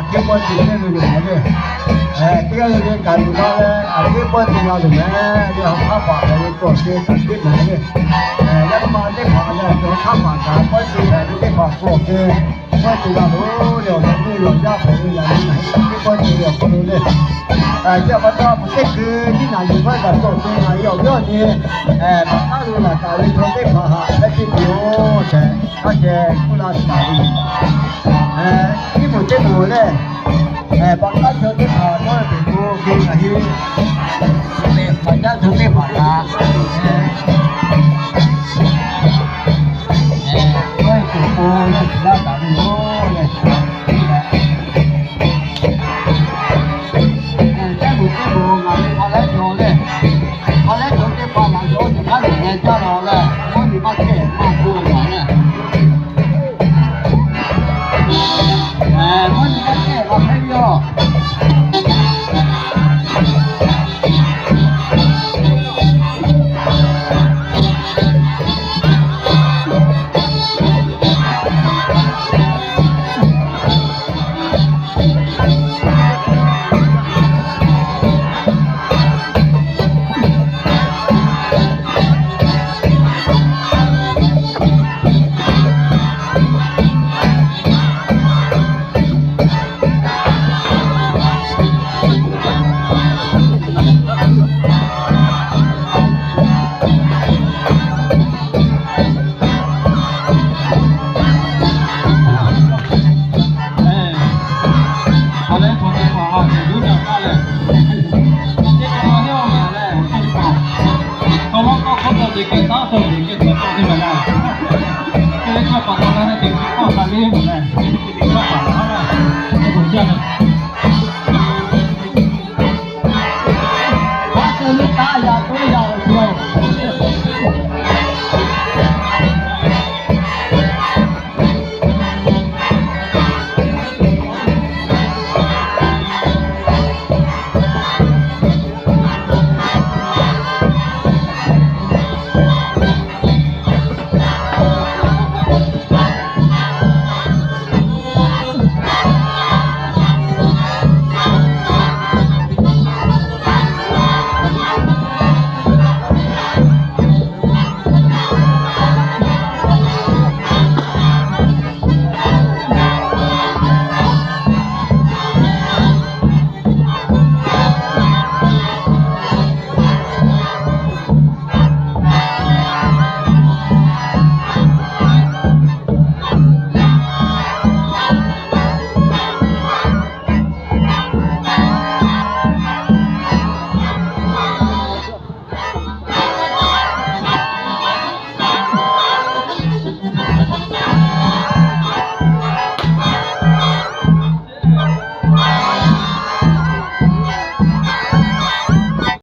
आखिरपर्यंत तिथे कांदुकाले आखिरपर्यंत तुम्ही ते हा पाकाने कोसे कांदी म्हणजे แล้วมาได้ผ่านแล้วตัวข้ามผ่านการเมื่อตีแผ่นได้ผ่านโปรเกเมื่อตีเราโอ้เดี๋ยวเราไม่หลงยากผมอย่างนี้ไหนไม่เปิดเดี๋ยวคนนี้เลยเออเจ้าพ่อเจ้ไมันก็คือที่ไหนอยู่เมื่อกับโจทย์ที่ไหนอยู่ยอดนี้เออพระเจ้าดูแลกายทนได้ผ่านและที่โอ้แช่ก็แช่ผู้ราชการเออ Como con fotos de que estaba sobre que está todo de verdad. Que deja pasar